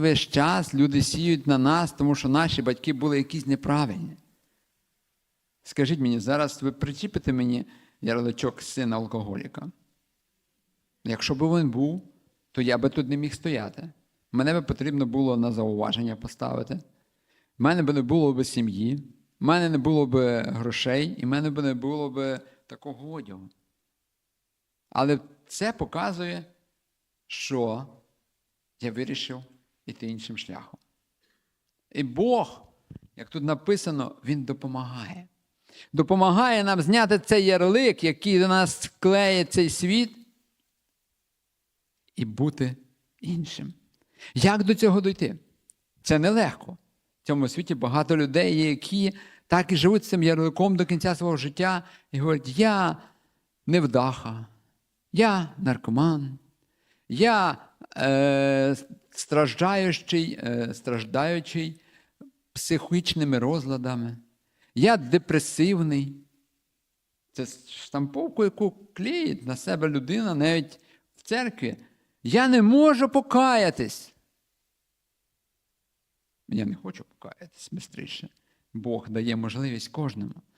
Весь час люди сіють на нас, тому що наші батьки були якісь неправильні. Скажіть мені, зараз ви причіпите мені ярличок сина алкоголіка? Якщо б він був, то я би тут не міг стояти. Мене би потрібно було на зауваження поставити. В мене б не було б сім'ї, в мене не було б грошей, і в мене б не було б такого одягу. Але це показує, що я вирішив іти іншим шляхом. І Бог, як тут написано, Він допомагає. Допомагає нам зняти цей ярлик, який до нас клеє цей світ, і бути іншим. Як до цього дойти? Це нелегко. В цьому світі багато людей, є, які так і живуть цим ярликом до кінця свого життя і говорять: я невдаха, я наркоман, я е, страждаючий, е, страждаючий психічними розладами, я депресивний. Це штамповку, яку клеїть на себе людина навіть в церкві. Я не можу покаятись. Я не хочу покаятись швидше. Бог дає можливість кожному.